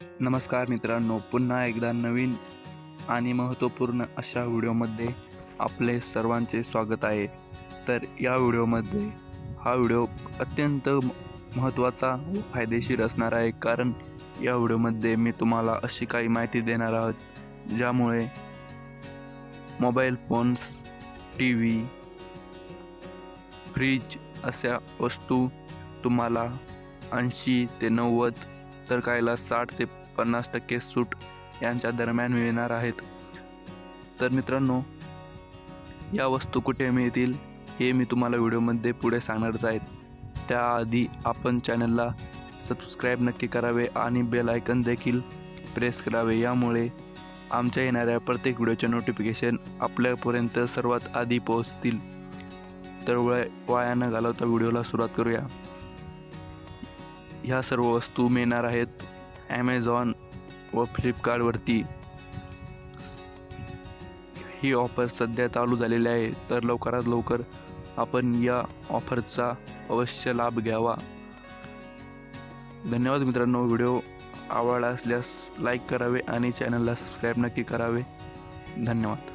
नमस्कार मित्रांनो पुन्हा एकदा नवीन आणि महत्त्वपूर्ण अशा व्हिडिओमध्ये आपले सर्वांचे स्वागत आहे. तर या व्हिडिओमध्ये हा व्हिडिओ अत्यंत महत्त्वाचा व फायदेशीर असणार आहे. कारण या व्हिडिओमध्ये मी तुम्हाला अशी काही माहिती देणार आहोत ज्यामुळे mobile phones T V fridge अशा वस्तू तुम्हाला ऐंशी ते नव्वद तर काहीला साठ ते पन्नास टक्के सूट यांच्या दरम्यान मिळणार आहेत. तर मित्रांनो या वस्तू कुठे मिळतील हे मी तुम्हाला व्हिडिओमध्ये पुढे सांगणारच आहेत त्याआधी आपण चॅनलला सबस्क्राईब नक्की करावे आणि बेल आयकन देखील प्रेस करावे. यामुळे आमच्या येणाऱ्या प्रत्येक व्हिडिओचे नोटिफिकेशन आपल्यापर्यंत सर्वात आधी पोहोचतील. तर वय वाया न घालवता व्हिडिओला सुरुवात करूया. ह्या सर्व वस्तू मिळणार आहेत ॲमेझॉन व फ्लिपकार्टवरती ही ऑफर सध्या चालू झालेली आहे तर लवकरात लवकर आपण या ऑफरचा अवश्य लाभ घ्यावा. धन्यवाद मित्रांनो व्हिडिओ आवडला असल्यास लाईक करावे आणि चॅनलला सबस्क्राईब नक्की करावे. धन्यवाद.